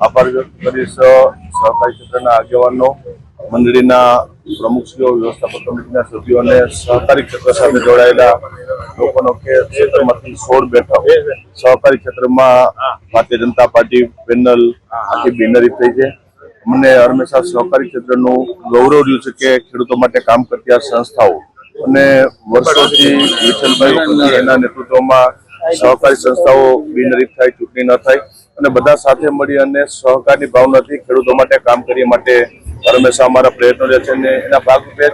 આભાર વ્યક્ત કરીશ, સહકારી ક્ષેત્રના આગેવાનો, મંડળીના પ્રમુખશ્રીઓ, વ્યવસ્થાપક કમિટીના સભ્યો અને સહકારી ક્ષેત્ર સાથે જોડાયેલા લોકોનો કે ક્ષેત્રમાંથી સોળ બેઠક સહકારી ક્ષેત્રમાં ભારતીય જનતા પાર્ટી પેનલ આખી બિનરી થઈ છે. અમને હંમેશા સહકારી ક્ષેત્રનું ગૌરવ રહ્યું છે કે ખેડૂતો માટે કામ કરતી આ સંસ્થાઓ અને વર્ષોથી વિઠ્ઠલભાઈ એના નેતૃત્વમાં સહકારી સંસ્થાઓ બિનરીફ થાય, ચૂંટણી ન થાય. અને બધા સાથે મળી અને સહકારની ભાવનાથી ખેડૂતો માટે કામ કરીએ માટે હંમેશા અમારા પ્રયત્નો રહે છે અને એના ભાગરૂપે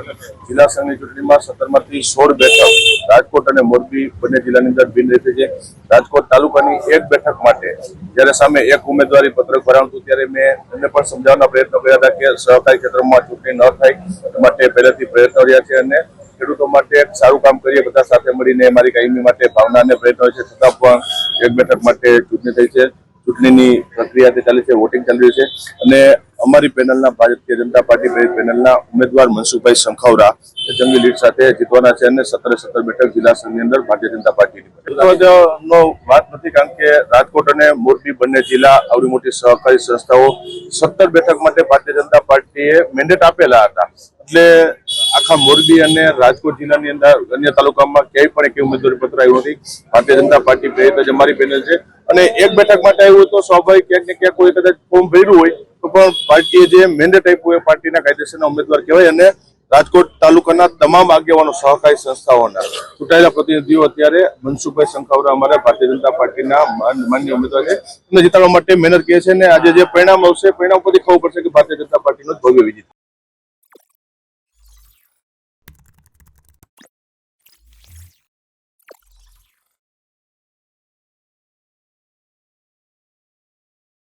જિલ્લા સંઘની ચૂંટણીમાં સત્તરમાંથી સોળ બેઠક રાજકોટ અને મોરબી બંને જિલ્લાની અંદર બિનહરીફ થઈ છે. રાજકોટ તાલુકાની એક બેઠક માટે જ્યારે સામે એક ઉમેદવારી પત્રક ભરાવતું ત્યારે મેં એમને પણ સમજાવવાના પ્રયત્નો કર્યા હતા કે સહકારી ક્ષેત્રમાં ચૂંટણી ન થાય માટે પહેલેથી પ્રયત્નો રહ્યા છે અને ખેડૂતો માટે સારું કામ કરીએ, બધા સાથે મળીને મારી કાયમી માટે ભાવના અને પ્રયત્નો છે. છતાં પણ એક બેઠક માટે ચૂંટણી થઈ છે. ચૂંટણીની પ્રક્રિયા તે ચાલી છે વોટિંગ ચાલી રહ્યું છે. અને અમારી પેનલના ભારતીય જનતા પાર્ટી પેનલના ઉમેદવાર મનસુખભાઈ સંખાવરા એ જંગી લીડ સાથે જીતવાના છે અને સત્તરે સત્તર બેઠક જિલ્લા સંઘની અંદર ભારતીય જનતા પાર્ટીની નો વાત નથી, કારણ કે રાજકોટ અને મોરબી બંને જિલ્લા આવડી મોટી સહકારી સંસ્થાઓ સત્તર બેઠક માટે ભારતીય જનતા પાર્ટીએ મેન્ડેટ આપેલા હતા. એટલે આખા મોરબી અને રાજકોટ જિલ્લાની અંદર અન્ય તાલુકામાં ક્યાંય પણ એક ઉમેદવારી પત્ર આવ્યું નથી. ભારતીય જનતા પાર્ટી પ્રેરિત જ અમારી પેનલ છે. અને એક બેઠક માટે આવ્યું તો સ્વાભાવિક ક્યાંક ને ક્યાંક કોઈ કદાચ ફોર્મ ભર્યું હોય, તો પણ પાર્ટીએ જે મેન્ડેટ આપ્યું એ પાર્ટીના કાયદેસરના ઉમેદવાર કહેવાય અને રાજકોટ તાલુકાના તમામ આગેવાનો સહકારી સંસ્થાઓના ચૂંટાયેલા પ્રતિનિધિઓ અત્યારે મનસુખભાઈ સંખાવરા અમારા ભારતીય જનતા પાર્ટીના માન- માન્ય ઉમેદવાર છે. એમને જીતાડવા માટે મહેનત કહે છે અને આજે જે પરિણામ આવશે, પરિણામ પરથી ખબર પડશે કે ભારતીય જનતા પાર્ટીનો ભવ્ય વિજય